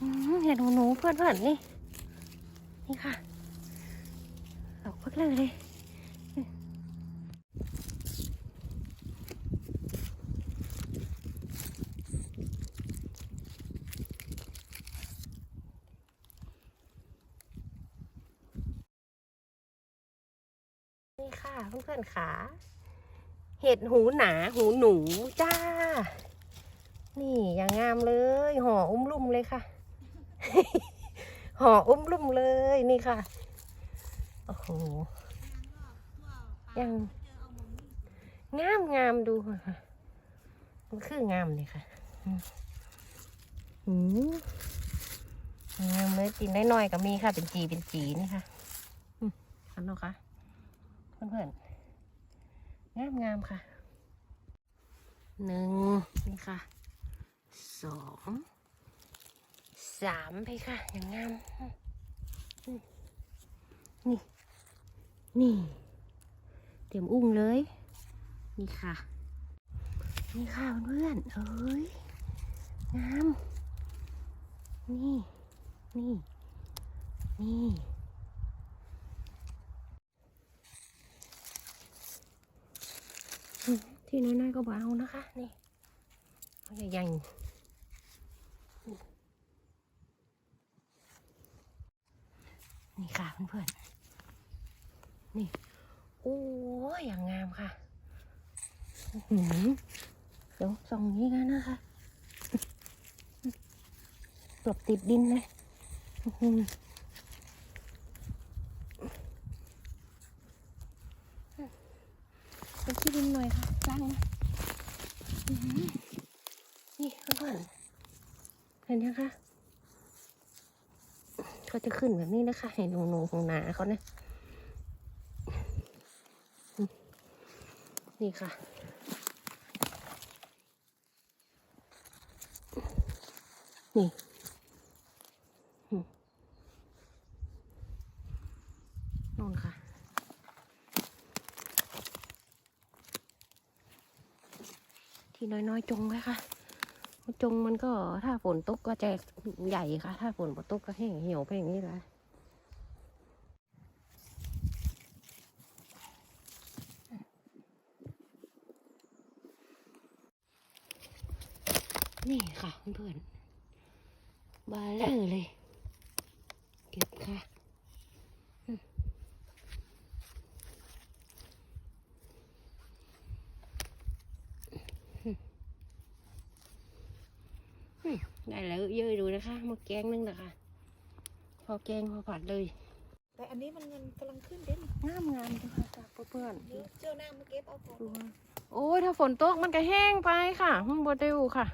อืมเห็ดหูหนูเพื่อนเพื่อนนี่ นี่ค่ะดอกพักเลยเลยนี่ค่ะเพื่อนๆขาเห็ดหูหนาหูหนูจ้า นี่อย่างงามเลยห่ออุ้มลุ่มเลยค่ะ ห่ออุ้มลุ่มเลยนี่ค่ะ โอ้โห ยังงามงามดูค่ะ มันคืองามเลยค่ะอืมงามเลยตีนได้น้อยๆก็มีค่ะ เป็นจีเป็นจีนี่ค่ะอันนู้ค่ะ เพื่อนๆ งามงามค่ะ หนึ่งนี่ค่ะ สอง สามไปค่ะ อย่างงาม นี่ นี่ เตรียมอุ้งเลย นี่ค่ะ นี่ค่ะเพื่อนเอ้ย งาม นี่ นี่ นี่ที่น้อยๆก็บเอานะคะ นี่เอาใหญ่ๆ นี่ค่ะเพื่อนๆ นี่ โอ้ยอย่างงามค่ะหือเดี๋ยวส่องนี้กันนะคะเกือบติดดินเลยหือเป็นขี้ดินหน่อยค่ะจ้างนะนี่เพื่อนเห็นยังคะ เขาจะขึ้นแบบนี้นะคะเห็นหนูหนูของหนาเขานะ นี่ค่ะ นี่นู่นค่ะที่น้อยๆจงไว้ค่ะ จงมันก็ถ้าฝนตกก็จะใหญ่ค่ะ ถ้าฝนบ่ตกก็แห้งเหี่ยวไปอย่างนี้ละนี่ค่ะเพื่อนบาเลอร์เลย เก็บค่ะ ได้แล้วเยอะดูนะคะหมาแกงนึงนะคะ พอแกงพอผัดเลย แต่อันนี้มันเงินกำลังขึ้นเด่นงามงามๆจ้ะค่ะจ้ะเพื่อนๆเดี๋ยวเจ้าหน้ามาเก็บเอาของโอ้ยถ้าฝนตกมันก็แห้งไปค่ะมันบดเร็วค่ะ